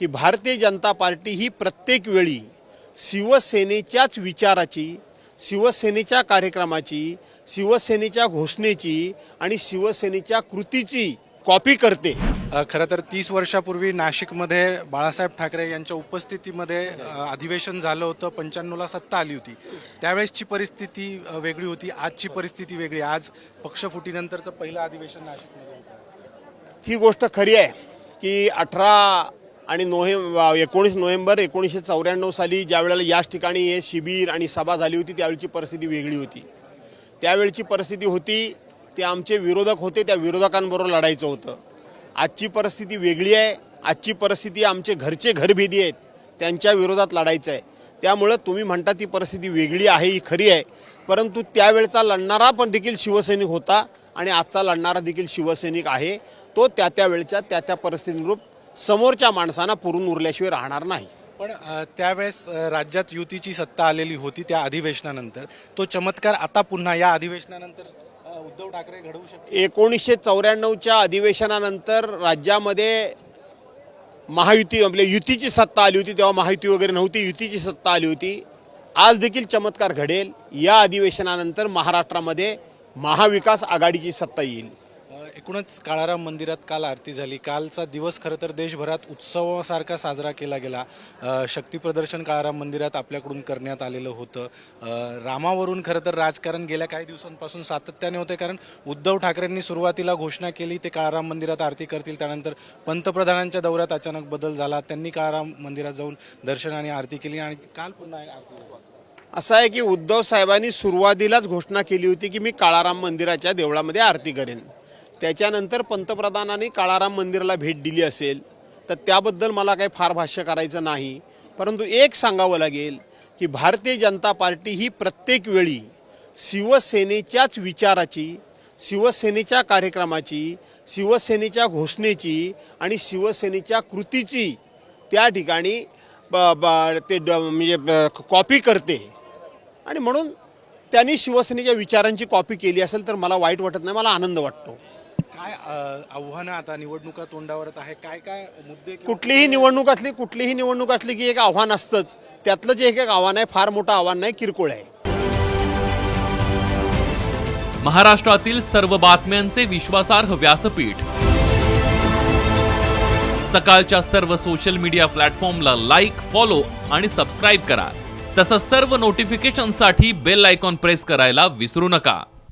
की भारतीय जनता पार्टी ही प्रत्येक वेळी शिवसेनेच्याच विचाराची शिवसेनेच्या कार्यक्रमाची शिवसेनेच्या घोषणेची आणि शिवसेनेच्या कृतीची कॉपी करते. खरं तर तीस वर्षापूर्वी नाशिकमध्ये बाळासाहेब ठाकरे यांच्या उपस्थितीमध्ये अधिवेशन झालं होतं पंच्याण्णवला सत्ता आली होती. त्यावेळेसची परिस्थिती वेगळी होती आजची परिस्थिती वेगळी. आज पक्षफुटीनंतरचं पहिलं अधिवेशन नाशिकमध्ये होतं. ही गोष्ट खरी आहे की अठरा आणि नोव्हेंबर एकोणीस नोव्हेंबर एकोणीसशे चौऱ्याण्णव साली ज्या वेळेला याच ठिकाणी हे शिबिर आणि सभा झाली होती त्यावेळची परिस्थिती वेगळी होती. त्यावेळची परिस्थिती होती ते आमचे विरोधक होते त्या विरोधकांबरोबर लढायचं होतं. आजची परिस्थिती वेगळी आहे आजची परिस्थिती आमचे घरचे घरभेदी आहेत त्यांच्या विरोधात लढायचं आहे. त्यामुळं तुम्ही म्हणता ती परिस्थिती वेगळी आहे ही खरी आहे. परंतु त्यावेळचा लढणारा पण देखील शिवसैनिक होता आणि आजचा लढणारा देखील शिवसैनिक आहे. तो त्या त्या वेळच्या त्या त्या परिस्थितीनुरूप समोरच्या माणसांना पुरून उरल्याशिवाय राहणार नाही. पण त्यावेळेस राज्यात युतीची सत्ता आलेली होती त्या अधिवेशनानंतर. तो चमत्कार आता पुन्हा या अधिवेशनानंतर उद्धव ठाकरे घडवू शकते एकोणीसशे चौऱ्याण्णवच्या अधिवेशनानंतर राज्यामध्ये महायुती आपल्या युतीची सत्ता आली होती तेव्हा महायुती वगैरे नव्हती युतीची सत्ता आली होती. आज देखील चमत्कार घडेल. या अधिवेशनानंतर महाराष्ट्रामध्ये महाविकास आघाडीची सत्ता येईल. एकूणच काळाराम मंदिरात काल आरती झाली. कालचा दिवस खरं तर देशभरात उत्सवासारखा साजरा केला गेला. शक्तीप्रदर्शन काळाराम मंदिरात आपल्याकडून करण्यात आलेलं होतं. रामावरून खरं तर राजकारण गेल्या काही दिवसांपासून सातत्याने होते. कारण उद्धव ठाकरेंनी सुरुवातीला घोषणा केली ते काळाराम मंदिरात आरती करतील. त्यानंतर पंतप्रधानांच्या दौऱ्यात अचानक बदल झाला. त्यांनी काळाराम मंदिरात जाऊन दर्शन आणि आरती केली. आणि काल पुन्हा आरती असं आहे की उद्धव साहेबांनी सुरुवातीलाच घोषणा केली होती की मी काळाराम मंदिराच्या देवळामध्ये आरती करेन. त्याच्यानंतर पंतप्रधानांनी काळाराम मंदिराला भेट दिली असेल तर त्याबद्दल मला काही फार भाष्य करायचं नाही. परंतु एक सांगावं लागेल की भारतीय जनता पार्टी ही प्रत्येक वेळी शिवसेनेच्याच विचाराची शिवसेनेच्या कार्यक्रमाची शिवसेनेच्या घोषणेची आणि शिवसेनेच्या कृतीची त्या ठिकाणी ब- ब- ते ड- म्हणजे कॉपी करते. आणि म्हणून त्यांनी शिवसेनेच्या विचारांची कॉपी केली असेल तर मला वाईट वाटत नाही मला आनंद वाटतो. काय आव्हानं आता निवडणुका तोंडावरत आहे काय काय मुद्दे कुठलीही निवडणूक असली कुठलीही निवडणूक असली की एक आव्हान असतंच. त्यातलं जे एक एक आव्हान आहे फार मोठं आव्हान नाही किरकोळ आहे. महाराष्ट्रातील सर्व बातम्यांचे विश्वासार्ह व्यासपीठ. सकाळच्या सर्व सोशल मीडिया प्लॅटफॉर्मला लाईक फॉलो आणि सबस्क्राईब करा. तसंच सर्व नोटिफिकेशनसाठी बेल आयकॉन प्रेस करायला विसरू नका.